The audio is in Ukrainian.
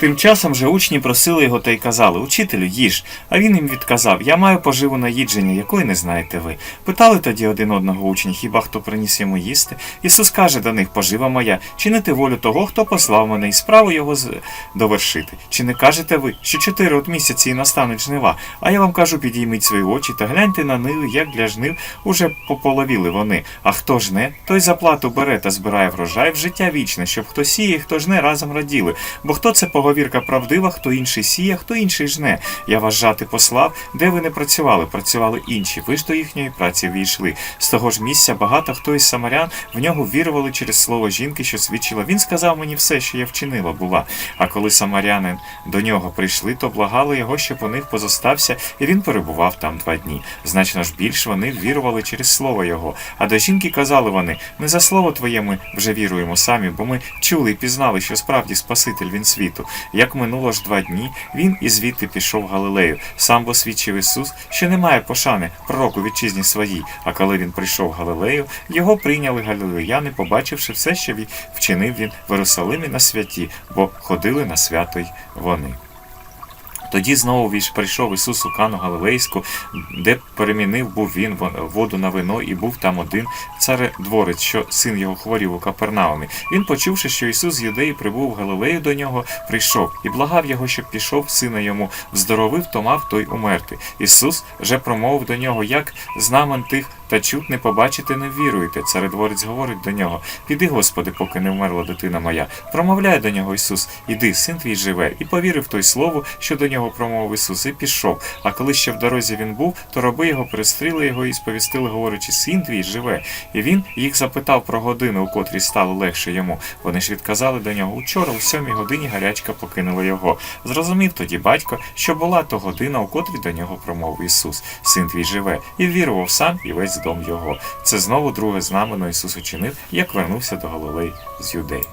Тим часом же учні просили його та й казали Учителю, їж. А він їм відказав Я маю поживу на їдження, якої не знаєте ви. Питали тоді один одного учні, хіба хто приніс йому їсти? Ісус каже до них Пожива моя, чинити волю того, хто послав мене, і справу його довершити. Чи не кажете ви, що чотири от місяці і настануть жнива? А я вам кажу, підійміть свої очі та гляньте на ниви, як для жнив уже пополовіли вони. А хто жне, той заплату бере та збирає врожай в життя вічне, щоб хто сіє, хто жне разом раділи. Бо хто це поговірка правдива, хто інший сіє, хто інший жне. Я вас жати послав, де ви не працювали, працювали інші. Ви ж до їхньої праці війшли. З того ж місця багато хто із самарян в нього вірували через слово жінки, що свідчила. Він сказав мені все, що я вчинила була. А коли самаряни до нього прийшли, то благали його, щоб у них позостався, і він перебував там два дні. Значно ж більш вони вірували через слово його. А до жінки казали вони: не за слово твоє ми вже віруємо самі, бо ми чули і пізнали, що справді Спаситель він світу. Як минуло ж два дні, він і звідти пішов в Галилею. Сам восвідчив Ісус, що немає пошани пророку вітчизні своїй. А коли він прийшов в Галилею, його прийняли галилеяни, побачивши все, що він- вчинив він в Єрусалимі на святі, бо ходили на свято й вони. Тоді знову прийшов Ісус у Кану Галилейську, де перемінив був він во- воду на вино, і був там один царедворець, що син його хворів у Капернаумі. Він, почувши, що Ісус з юдеї прибув в Галилею до нього, прийшов і благав його, щоб пішов, сина йому вздоровив, то мав той умерти. Ісус же промовив до нього, як знамен тих та чут не побачите, не віруєте. Царедворець говорить до нього: Піди, Господи, поки не вмерла дитина моя. Промовляє до нього Ісус, іди, син твій живе, і повірив той слову, що до нього промовив Ісус, і пішов. А коли ще в дорозі він був, то раби його пристріли його і сповістили, говорячи, син твій живе. І він їх запитав про годину, у котрій стало легше йому. Вони ж відказали до нього учора, у сьомій годині гарячка покинула його. Зрозумів тоді батько, що була то година, у котрій до нього промовив Ісус, син твій живе, і вірував сам і весь дом його. Це знову друге знамено Ісус учинив, як вернувся до Галилеї з юдеї.